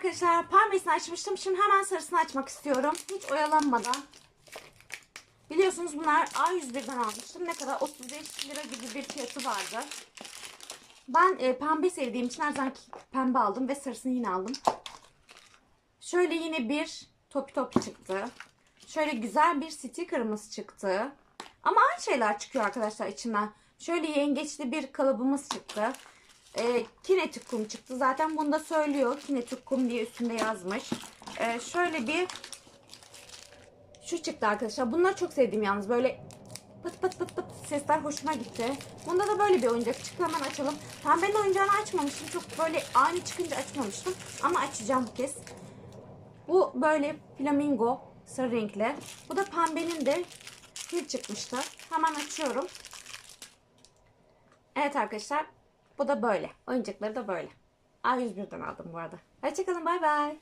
arkadaşlar pembesini açmıştım. Şimdi hemen sarısını açmak istiyorum. Hiç oyalanmadan. Biliyorsunuz bunlar A101'den almıştım. Ne kadar? 35 lira gibi bir fiyatı vardı. Ben e, pembe sevdiğim için her zaman pembe aldım ve sarısını yine aldım. Şöyle yine bir top top çıktı. Şöyle güzel bir stickerımız çıktı. Ama aynı şeyler çıkıyor arkadaşlar içinden. Şöyle yengeçli bir kalıbımız çıktı. E, kinetik kum çıktı. Zaten bunu da söylüyor. Kinetik kum diye üstünde yazmış. E, şöyle bir şu çıktı arkadaşlar. Bunları çok sevdim yalnız. Böyle pıt pıt pıt pıt sesler hoşuma gitti. Bunda da böyle bir oyuncak çıktı. Hemen açalım. Pembenin oyuncağını açmamıştım. Çok böyle ani çıkınca açmamıştım. Ama açacağım bu kez. Bu böyle flamingo sarı renkli. Bu da pembenin de fil çıkmıştı. Hemen açıyorum. Evet arkadaşlar. Bu da böyle. Oyuncakları da böyle. A101'den aldım bu arada. Hoşçakalın. Bay bay.